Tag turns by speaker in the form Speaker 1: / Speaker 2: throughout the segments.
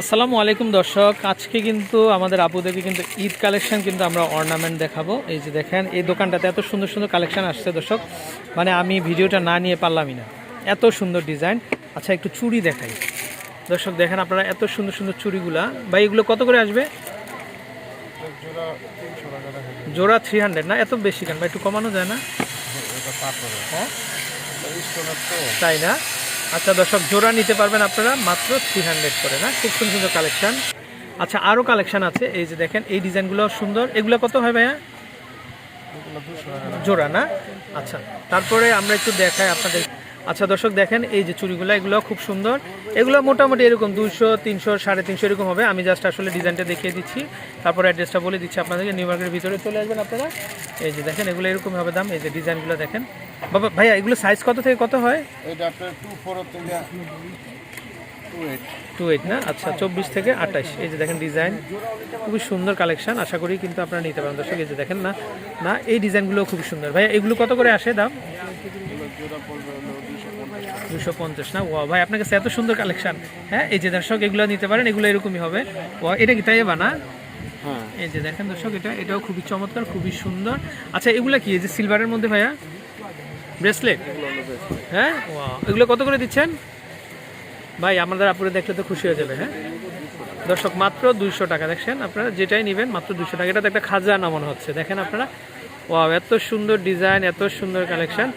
Speaker 1: আসসালামু আলাইকুম দর্শক। আজকে কিন্তু আমাদের আপুদেরকে কিন্তু ঈদ কালেকশন কিন্তু আমরা অর্নামেন্ট দেখাবো। এই যে দেখেন এই দোকানটাতে এত সুন্দর সুন্দর কালেকশন আসছে দর্শক। মানে আমি ভিডিওটা না নিয়ে পারলামই না। এত সুন্দর ডিজাইন। আচ্ছা একটু চুড়ি দেখাই। দর্শক দেখেন আপনারা এত সুন্দর সুন্দর চুড়িগুলা। ভাই এগুলো কত করে আসবে? জোড়া থ্রি হান্ড্রেড না? এত বেশি কেন? ভাই একটু কমানো যায় না? হ্যাঁ? তাই না? আচ্ছা দর্শক, জোড়া নিতে পারবেন আপনারা, মাত্র থ্রি হান্ড্রেড করে, না? খুব সুন্দর সুন্দর কালেকশান আচ্ছা আরও কালেকশান আছে, এই যে দেখেন, এই ডিজাইনগুলো সুন্দর। এগুলো কত হয় ভাইয়া? জোড়া, না? আচ্ছা তারপরে আমরা একটু দেখাই আপনাদের। আচ্ছা দর্শক, দেখেন, এই যে চুড়িগুলো, এগুলো খুব সুন্দর। এগুলো মোটামুটি এরকম দুশো তিনশো, সাড়ে তিনশো এরকম হবে। আমি জাস্ট আসলে ডিজাইনটা দেখিয়ে দিচ্ছি। তারপর অ্যাড্রেসটা বলে দিচ্ছি আপনাদেরকে। নিউ মার্কেটের ভিতরে চলে আসবেন আপনারা। এই যে দেখেন, এগুলো এরকম হবে দাম। এই যে ডিজাইনগুলো দেখেন। বাবা ভাইয়া এগুলো সাইজ কত থেকে কত হয়?
Speaker 2: এটা আপনার টু ফোর থেকে টু এইট
Speaker 1: না? আচ্ছা চব্বিশ থেকে আঠাশ। এই যে দেখেন ডিজাইন খুবই সুন্দর কালেকশন আশা করি কিন্তু আপনারা নিতে পারেন দর্শক এই যে দেখেন না না এই ডিজাইনগুলো খুব সুন্দর। ভাই এগুলো কত করে আসে দাম?
Speaker 2: দুশো পঞ্চাশ
Speaker 1: না? ও ভাই আপনার কাছে এত সুন্দর কালেকশন হ্যাঁ এই যে দর্শক এগুলো নিতে পারেন এগুলো এরকমই হবে। ও এটা কি তাই বা না?
Speaker 2: হ্যাঁ।
Speaker 1: এই যে দেখেন দর্শক এটা এটাও খুবই চমৎকার খুবই সুন্দর। আচ্ছা এগুলো কি? এই যে সিলভারের মধ্যে ভাইয়া? ব্রেসলেট? হ্যাঁ? এগুলো কত করে দিচ্ছেন? ভাই, আমাদের আপুরে দেখলে তো খুশি হয়ে যাবে হ্যাঁ? দর্শক, মাত্র দুইশো টাকা, দেখছেন আপনারা? যেটাই নেবেন, মাত্র দুশো টাকা। এটা তো একটা খাজা মনে হচ্ছে, দেখেন আপনারা? ওয়াও এত সুন্দর ডিজাইন, এত সুন্দর কালেকশন।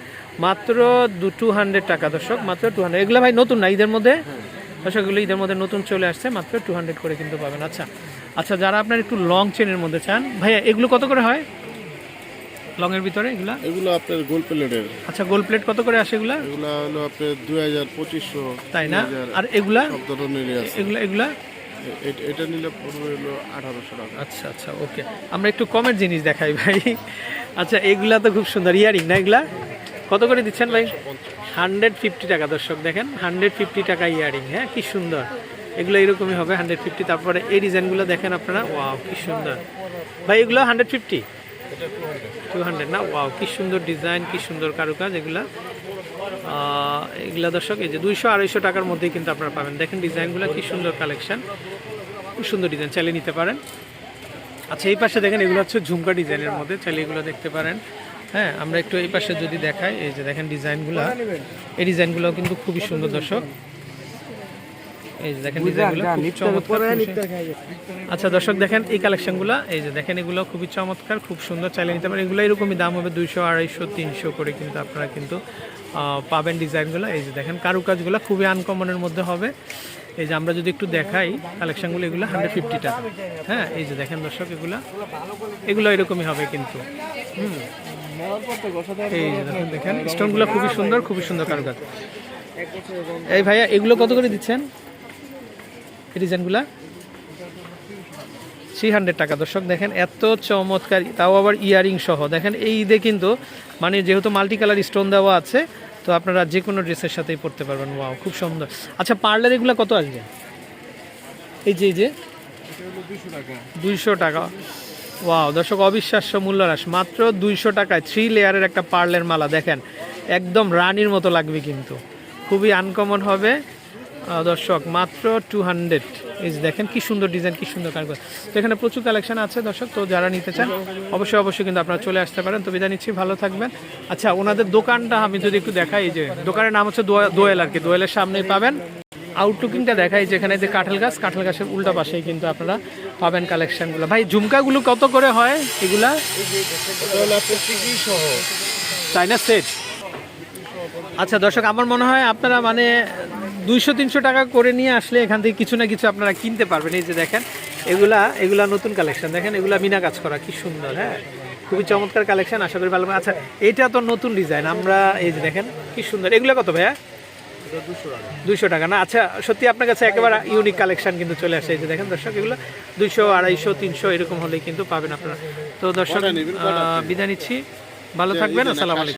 Speaker 1: মাত্র দু টু হান্ড্রেড টাকা, দর্শক, মাত্র টু হান্ড্রেড এগুলো ভাই নতুন না, ঈদের মধ্যে? দর্শক, এগুলো ঈদের মধ্যে নতুন চলে আসছে, মাত্র টু হান্ড্রেড করে কিন্তু পাবেন। আচ্ছা আচ্ছা যারা আপনার একটু লং চেনের মধ্যে চান, ভাইয়া, এগুলো কত করে হয়? লংয়ের ভিতরে এগুলা?
Speaker 2: এগুলো আপনার গোল প্লেটের
Speaker 1: আচ্ছা গোল প্লেট কত করে আসে এগুলা?
Speaker 2: এগুলো হলো আপনার দুই হাজার পঁচিশশো।
Speaker 1: তাই না? আর এগুলা?
Speaker 2: সব ধরনেরই আছে।
Speaker 1: এগুলা এগুলা?
Speaker 2: এটা নিলে পড়বে হলো আঠারোশো টাকা।
Speaker 1: আচ্ছা আচ্ছা ওকে। আমরা একটু কমের জিনিস দেখাই ভাই। আচ্ছা এগুলা তো খুব সুন্দর ইয়ারিং না এগুলা? কত করে দিচ্ছেন ভাই? হান্ড্রেড ফিফটি টাকা দর্শক দেখেন হান্ড্রেড ফিফটি টাকা ইয়ারিং হ্যাঁ কি সুন্দর। এগুলো এরকমই হবে হান্ড্রেড ফিফটি। তারপরে এই ডিজাইনগুলো দেখেন আপনারা ওয়াও কি সুন্দর। ভাই এগুলো হান্ড্রেড ফিফটি? টু হান্ড্রেড না? ওয়াও কি সুন্দর ডিজাইন কি সুন্দর কারুকাজ এগুলা। এগুলা দর্শক, এই যে দুইশো আড়াইশো টাকার মধ্যেই কিন্তু আপনারা পাবেন। দেখেন ডিজাইনগুলো কি সুন্দর কালেকশন খুব সুন্দর ডিজাইন চালিয়ে নিতে পারেন। আচ্ছা এই পাশে দেখেন এগুলো হচ্ছে ঝুমকা ডিজাইনের মধ্যে, চাইলে এগুলো দেখতে পারেন। হ্যাঁ আমরা একটু এই পাশে যদি দেখাই, এই যে দেখেন ডিজাইনগুলো এই ডিজাইনগুলো কিন্তু খুবই সুন্দর দর্শক। এই যে দেখেন ডিজাইনগুলো খুব চমৎকার আচ্ছা দর্শক দেখেন এই কালেকশনগুলো এই যে দেখেন এগুলো খুবই চমৎকার খুব সুন্দর চাইলে নিতে পারেন। এগুলো এরকমই দাম হবে দুইশো আড়াইশো তিনশো করে কিন্তু আপনারা কিন্তু পাবেন ডিজাইনগুলো এই যে দেখেন কারুকাজগুলো খুবই আনকমনের মধ্যে হবে। এই যে আমরা যদি একটু দেখাই কালেকশনগুলো এগুলো হান্ড্রেড ফিফটি টাকা হ্যাঁ এই যে দেখেন দর্শক এগুলো এগুলো এরকমই হবে কিন্তু। হুম। এই যে দেখেন দেখেন স্টোনগুলো খুবই সুন্দর খুবই সুন্দর কারুকাজ। এই ভাইয়া এগুলো কত করে দিচ্ছেন? এই ডিজাইনগুলা? থ্রি হান্ড্রেড টাকা। দর্শক, দেখেন এত চমৎকার, তাও আবার ইয়ারিং সহ। দেখেন এই ঈদে কিন্তু মানে যেহেতু মাল্টি কালার স্টোন দেওয়া আছে, তো আপনারা যে কোনো ড্রেসের সাথেই পরতে পারবেন। ওয়াও খুব সুন্দর। আচ্ছা পার্লার এগুলো কত আসবে? এই যে এই যে। দুইশো টাকা। ওয়াও দর্শক, অবিশ্বাস্য মূল্য হ্রাস মাত্র দুইশো টাকায় থ্রি লেয়ারের একটা পার্লের মালা। দেখেন, একদম রানীর মতো লাগবে কিন্তু। খুবই আনকমন হবে। দর্শক মাত্র টু হান্ড্রেড এই যে দেখেন কি সুন্দর ডিজাইন কি সুন্দর কারণ তো এখানে প্রচুর কালেকশন আছে দর্শক তো যারা নিতে চান অবশ্যই অবশ্যই কিন্তু আপনারা চলে আসতে পারেন। তো বিদায় নিচ্ছি ভালো থাকবেন। আচ্ছা ওনাদের দোকানটা আমি যদি একটু দেখাই যে দোকানের নাম হচ্ছে দোয়া- দোয়েল আর কি দোয়েলের সামনেই পাবেন। আউটলুকিংটা দেখাই যেখানে যে কাঁঠাল গাছ কাঁঠাল গাছের উল্টা পাশেই কিন্তু আপনারা পাবেন কালেকশনগুলো ভাই ঝুমকাগুলো কত করে হয় এগুলা?
Speaker 2: সহ।
Speaker 1: চাইনা সেট আচ্ছা দর্শক আমার মনে হয় আপনারা মানে দুইশো তিনশো টাকা করে নিয়ে আসলে এখান থেকে কিছু না কিছু আপনারা কিনতে পারবেন। এই যে দেখেন এগুলা এগুলা নতুন কালেকশন দেখেন এগুলা মিনা কাজ করা কি সুন্দর হ্যাঁ? খুবই চমৎকার কালেকশন আশা করি ভালো আচ্ছা এটা তো নতুন ডিজাইন আমরা এই যে দেখেন কি সুন্দর। এগুলো কত ভাইয়া?
Speaker 2: দুশো টাকা।
Speaker 1: দুইশো টাকা না? আচ্ছা সত্যি আপনার কাছে একেবারে ইউনিক কালেকশন কিন্তু চলে আসে। এই যে দেখেন দর্শক এগুলো দুইশো আড়াইশো তিনশো এরকম হলেই কিন্তু পাবেন আপনারা। তো দর্শক বিদায় নিচ্ছি। ভালো থাকবেন। আসসালামু আলাইকুম।